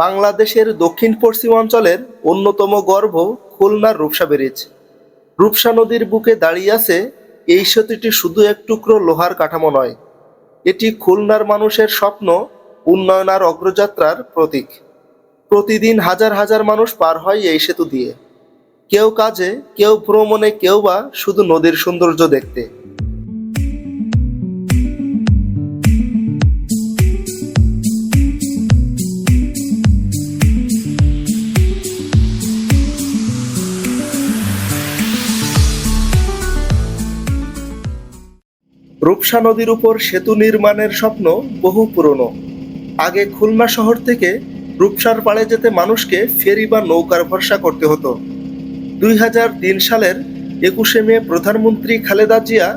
বাংলাদেশের দক্ষিণ পশ্চিম অঞ্চলের অন্যতম গর্ভ খুলনার রূপসা ব্রিজ। রূপসা নদীর বুকে দাঁড়িয়ে আছে এই সেতুটি শুধু এক টুকরো লোহার কাঠামো নয়, এটি খুলনার মানুষের স্বপ্ন উন্নয়ন আর অগ্রযাত্রার প্রতীক। প্রতিদিন হাজার হাজার মানুষ পার হয় এই সেতু দিয়ে। কেউ কাজে, কেউ ভ্রমণে, কেউ বা শুধু নদীর সৌন্দর্য দেখতে। রূপসা নদীর উপর সেতু নির্মাণের স্বপ্ন বহু পুরনো। আগে খুলনা শহর থেকে রূপসার পাড়ে যেতে মানুষকে ফেরি বা নৌকার ভরসা করতে হতো। দুই হাজার তিন সালের একুশে মে প্রধানমন্ত্রী খালেদা জিয়া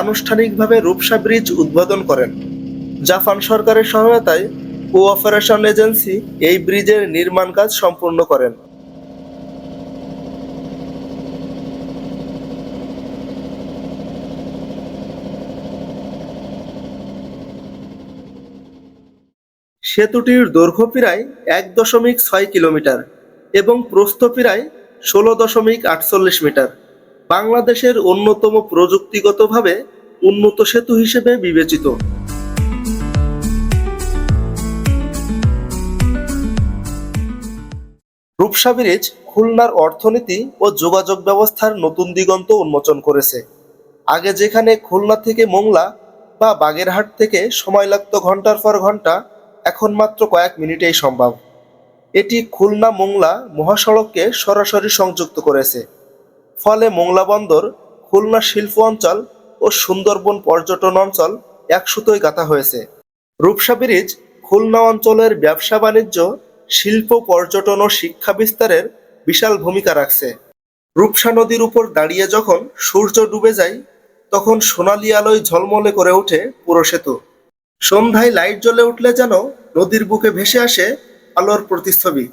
আনুষ্ঠানিকভাবে রূপসা ব্রিজ উদ্বোধন করেন। জাপান সরকারের সহায়তায় কোঅপারেশন এজেন্সি এই ব্রিজের নির্মাণ কাজ সম্পূর্ণ করেন। সেতুটির দৈর্ঘ্য প্রায় এক দশমিক ছয় কিলোমিটার এবং প্রস্থ প্রায় ষোলো দশমিক আটচল্লিশ মিটার। বাংলাদেশের অন্যতম প্রযুক্তিগতভাবে উন্নত সেতু হিসেবে বিবেচিত। রূপসা ব্রিজ খুলনার অর্থনীতি ও যোগাযোগ ব্যবস্থার নতুন দিগন্ত উন্মোচন করেছে। আগে যেখানে খুলনা থেকে মোংলা বা বাগেরহাট থেকে সময় লাগত ঘণ্টার পর ঘণ্টা এখন মাত্র কয়েক মিনিটেই সম্ভব। এটি খুলনা মোংলা মহাসড়ককে সরাসরি সংযুক্ত করেছে। ফলে মোংলা বন্দর, খুলনা শিল্প অঞ্চল ও সুন্দরবন পর্যটন অঞ্চল এক সুতোয় গাঁথা হয়েছে। রূপসা ব্রিজ খুলনা অঞ্চলের ব্যবসা বাণিজ্য, শিল্প, পর্যটন ও শিক্ষা বিস্তারের বিশাল ভূমিকা রাখছে। রূপসা নদীর উপর দাঁড়িয়ে যখন সূর্য ডুবে যায়, তখন সোনালি আলোয় ঝলমলে করে ওঠে পুরো সেতু। সন্ধ্যায় লাইট জ্বলে উঠলে যেন নদীর বুকে ভেসে আসে আলোর প্রতিচ্ছবি।